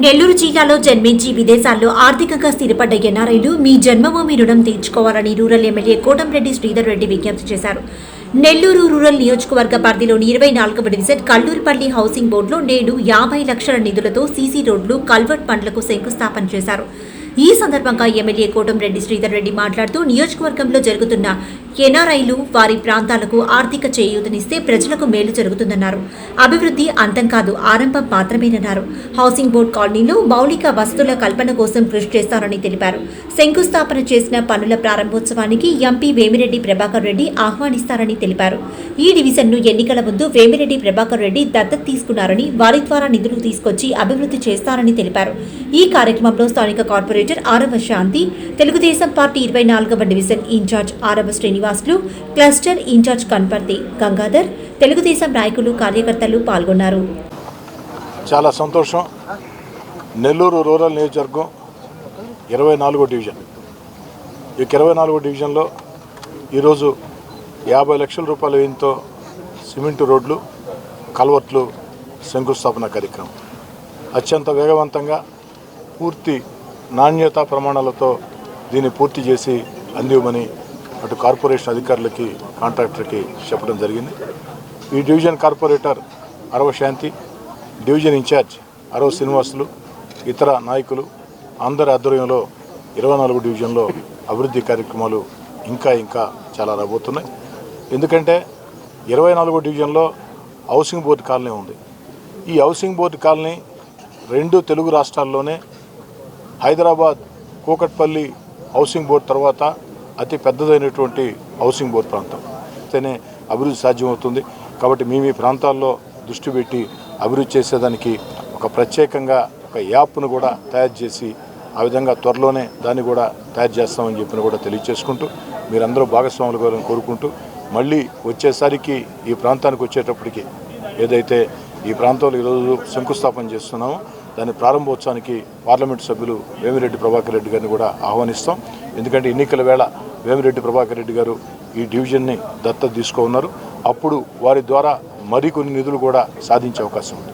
నెల్లూరు జిల్లాలో జన్మించి విదేశాల్లో ఆర్థికంగా స్థిరపడ్డ ఎన్ఆర్ఐలు మీ జన్మభూమి రుణం తీర్చుకోవాలని రూరల్ ఎమ్మెల్యే కోటంరెడ్డి శ్రీధర్ రెడ్డి విజ్ఞప్తి చేశారు. నెల్లూరు రూరల్ నియోజకవర్గ పరిధిలోని ఇరవై నాలుగవ డివిజన్ కల్లూరుపల్లి హౌసింగ్ బోర్డులో నేడు యాభై లక్షల నిధులతో సీసీ రోడ్లు కల్వర్ట్ పండ్లకు శంకుస్థాపన చేశారు. ఈ సందర్భంగా ఎమ్మెల్యే కోటంరెడ్డి శ్రీధర్ రెడ్డి మాట్లాడుతూ నియోజకవర్గంలో జరుగుతున్న ఎన్ఆర్ఐలు వారి ప్రాంతాలకు ఆర్థిక చేయూతనిస్తే ప్రజలకు మేలు జరుగుతుందన్నారు. అభివృద్ధి అంతం కాదు ఆరంభం మాత్రమేనన్నారు. హౌసింగ్ బోర్డు కాలనీలో మౌలిక వసతుల కల్పన కోసం కృషి చేస్తారని తెలిపారు. శంకుస్థాపన చేసిన పనుల ప్రారంభోత్సవానికి ఎంపీ వేమిరెడ్డి ప్రభాకర్ రెడ్డి ఆహ్వానిస్తారని తెలిపారు. ఈ డివిజన్ను ఎన్నికల ముందు వేమిరెడ్డి ప్రభాకర్ రెడ్డి దత్తత తీసుకున్నారని వారి ద్వారా నిధులు తీసుకొచ్చి అభివృద్ధి చేస్తారని తెలిపారు. ఈ కార్యక్రమంలో స్థానిక కార్పొరేటర్ ఆరవ శాంతి తెలుగుదేశం పార్టీ ఇరవై నాలుగవ division incharge Arava Srinivasulu cluster incharge Kanparthi Gangadhar Telugu Desam నాయకులు కార్యకర్తలు పాల్గొన్నారు. చాలా సంతోషం. నెల్లూరు రూరల్ నియోజకవర్గం ఇరవై నాలుగో డివిజన్. ఈ ఇరవై నాలుగో డివిజన్లో ఈరోజు యాభై లక్షల రూపాయల వ్యయంతో సిమెంటు రోడ్లు కల్వర్ట్లు శంకుస్థాపన కార్యక్రమం. అత్యంత వేగవంతంగా పూర్తి నాణ్యత ప్రమాణాలతో దీన్ని పూర్తి చేసి అందివ్వమని అటు కార్పొరేషన్ అధికారులకి కాంట్రాక్టర్కి చెప్పడం జరిగింది. ఈ division corporator Arava Shanti division incharge Arava Srinivasulu ఇతర నాయకులు అందరి ఆధ్వర్యంలో ఇరవై నాలుగు డివిజన్లో అభివృద్ధి కార్యక్రమాలు ఇంకా ఇంకా చాలా రాబోతున్నాయి. ఎందుకంటే ఇరవై నాలుగో డివిజన్లో హౌసింగ్ బోర్డు కాలనీ ఉంది. ఈ హౌసింగ్ బోర్డు కాలనీ రెండు తెలుగు రాష్ట్రాల్లోనే హైదరాబాద్ కూకట్పల్లి హౌసింగ్ బోర్డు తర్వాత అతి పెద్దదైనటువంటి హౌసింగ్ బోర్డ్ ప్రాంతం. అయితేనే అభివృద్ధి సాధ్యమవుతుంది. కాబట్టి మేము ఈ ప్రాంతాల్లో దృష్టి పెట్టి అభివృద్ధి చేసేదానికి ఒక ప్రత్యేకంగా ఒక యాప్ను కూడా తయారు చేసి ఆ విధంగా త్వరలోనే దాన్ని కూడా తయారు చేస్తామని చెప్పిన కూడా తెలియచేసుకుంటూ మీరందరూ భాగస్వాములు కావాలని కోరుకుంటూ మళ్ళీ వచ్చేసరికి ఈ ప్రాంతానికి వచ్చేటప్పటికి ఏదైతే ఈ ప్రాంతంలో ఈరోజు శంకుస్థాపన చేస్తున్నామో దాని ప్రారంభోత్సవానికి పార్లమెంటు సభ్యులు వేమిరెడ్డి ప్రభాకర్ రెడ్డి గారిని కూడా ఆహ్వానిస్తాం. ఎందుకంటే ఎన్నికల వేళ వేమిరెడ్డి ప్రభాకర్ రెడ్డి గారు ఈ డివిజన్ని దత్తత తీసుకో ఉన్నారు అప్పుడు వారి ద్వారా మరికొన్ని నిధులు కూడా సాధించే అవకాశం ఉంది.